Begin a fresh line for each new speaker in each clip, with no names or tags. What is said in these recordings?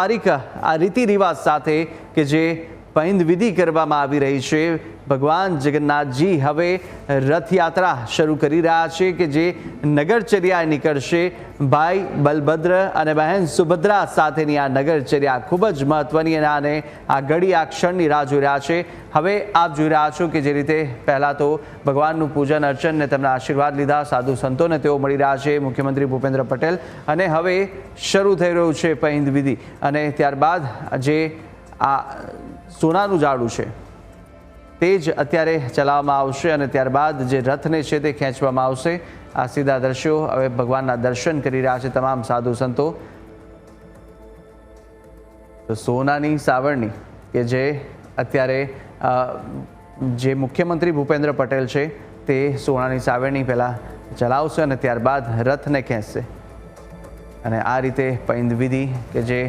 તારીખ આ રીતિ રિવાજ સાથે કે જે પૈંદ વિધિ કરવામાં આવી રહી છે. ભગવાન જગન્નાથજી હવે રથયાત્રા શરૂ કરી રહ્યા છે કે જે નગરચર્યાએ નીકળશે. ભાઈ બલભદ્ર અને બહેન સુભદ્રા સાથેની આ નગરચર્યા ખૂબ જ મહત્વની અને આને આ ઘડી આ ક્ષણની રાહ જોઈ રહ્યા છે. હવે આપ જોઈ રહ્યા છો કે જે રીતે પહેલાં તો ભગવાનનું પૂજન, અર્ચન ને તેમના આશીર્વાદ લીધા, સાધુ સંતોને તેઓ મળી રહ્યા છે, મુખ્યમંત્રી ભૂપેન્દ્ર પટેલ અને હવે શરૂ થઈ રહ્યું છે પહિંદ વિધિ અને ત્યારબાદ જે આ સોનાનું જાડું છે. તે જ અત્યારે ચલાવવામાં આવશે અને ત્યારબાદ જે રથને છે તે ખેંચવામાં આવશે. આ સીધા દ્રશ્યો હવે ભગવાનના દર્શન કરી રહ્યા છે તમામ સાધુ સંતો. સોનાની સાવરણી કે જે અત્યારે જે મુખ્યમંત્રી ભૂપેન્દ્ર પટેલ છે તે સોનાની સાવરણી પહેલાં ચલાવશે અને ત્યારબાદ રથને ખેંચશે. અને આ રીતે પૈંદ કે જે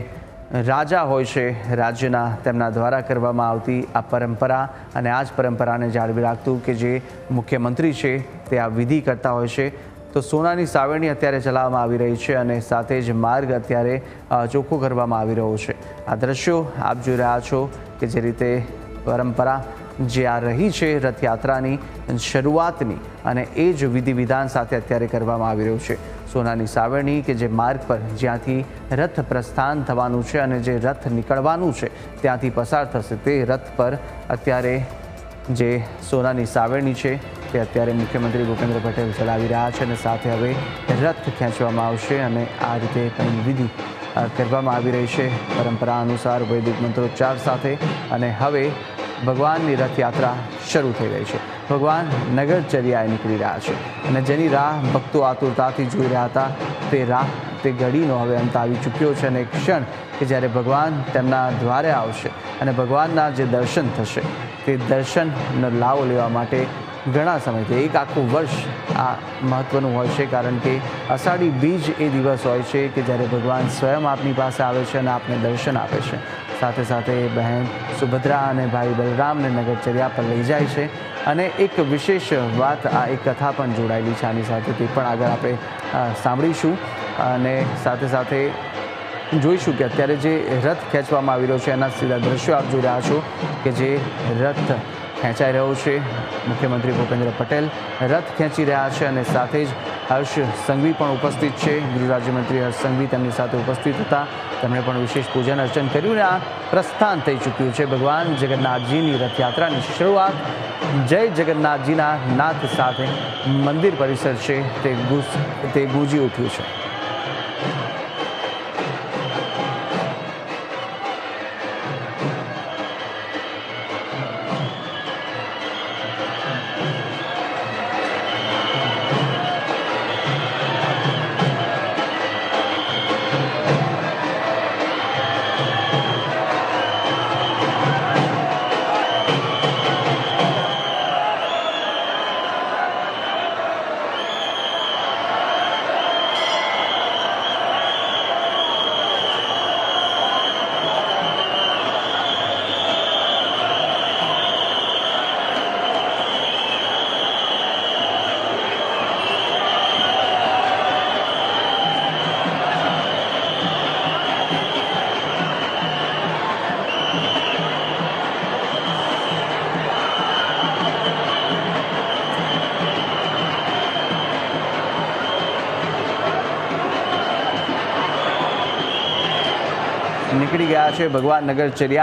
રાજા હોય છે, રાજ્યના તેમના દ્વારા કરવામાં આવતી આ પરંપરા અને આ જ પરંપરાને જાળવી રાખતું કે જે મુખ્યમંત્રી છે, તે આ વિધિ કરતા હોય છે. તો સોનાની સાવરણી અત્યારે ચલાવવામાં આવી રહી છે અને સાથે જ માર્ગ અત્યારે ચોખ્ખો કરવામાં આવી રહ્યો છે. આ દ્રશ્યો આપ જોઈ રહ્યા છો કે જે રીતે પરંપરા જે આ રહી છે રથયાત્રાની શરૂઆતની અને એ જ વિધિ વિધાન સાથે અત્યારે કરવામાં આવી રહ્યું છે. સોનાની સાવરણી કે જે માર્ગ પર જ્યાંથી રથ પ્રસ્થાન થવાનું છે અને જે રથ નીકળવાનું છે ત્યાંથી પસાર થશે તે રથ પર અત્યારે જે સોનાની સાવરણી છે તે અત્યારે મુખ્યમંત્રી ભૂપેન્દ્ર પટેલ ચલાવી રહ્યા છે અને સાથે હવે રથ ખેંચવામાં આવશે અને આ રીતે કંઈ વિધિ કરવામાં આવી રહી છે. પરંપરા અનુસાર વૈદિક મંત્રોચ્ચાર સાથે અને હવે ભગવાનની રથયાત્રા શરૂ થઈ રહી છે. ભગવાન નગરચર્યાએ નીકળી રહ્યા છે અને જેની રાહ ભક્તો આતુરતાથી જોઈ રહ્યા હતા, તે રાહ, તે ઘડીનો હવે અંત આવી ચૂક્યો છે અને ક્ષણ કે જ્યારે ભગવાન તેમના દ્વારે આવશે અને ભગવાનના જે દર્શન થશે, તે દર્શનનો લાવો લેવા માટે ઘણા સમયથી, એક આખું વર્ષ આ મહત્ત્વનું હોય છે, કારણ કે અષાઢી બીજ એ દિવસ હોય છે કે જ્યારે ભગવાન સ્વયં આપની પાસે આવે છે અને આપને દર્શન આપે છે. સાથે સાથે બહેન સુભદ્રા અને ભાઈ બલરામને નગરચર્યા પર લઈ જાય છે. અને એક વિશેષ વાત આ એક કથા પણ જોડાયેલી છે, આની સાથે તે પણ આગળ આપણે સાંભળીશું. અને સાથે સાથે જોઈશું કે અત્યારે જે રથ ખેંચવામાં આવી રહ્યો છે, એના સીધા દ્રશ્યો આપ જોઈ રહ્યા છો કે જે રથ ખેંચાઈ રહ્યો છે. મુખ્યમંત્રી ભૂપેન્દ્ર પટેલ રથ ખેંચી રહ્યા છે અને સાથે જ હર્ષ સંઘવી પણ ઉપસ્થિત છે. ગૃહ રાજ્યમંત્રી હર્ષ સંઘવી તેમની સાથે ઉપસ્થિત હતા. તેમણે પણ વિશેષ પૂજન અર્ચન કર્યું અને આ પ્રસ્થાન થઈ ચૂક્યું છે. ભગવાન જગન્નાથજીની રથયાત્રાની શરૂઆત જય જગન્નાથજીના નાથ સાથે મંદિર પરિસર છે. તે ગુજ તે ગુંજી ઉઠ્યું છે. નીકળી ગયા છે ભગવાન નગરચર્યા.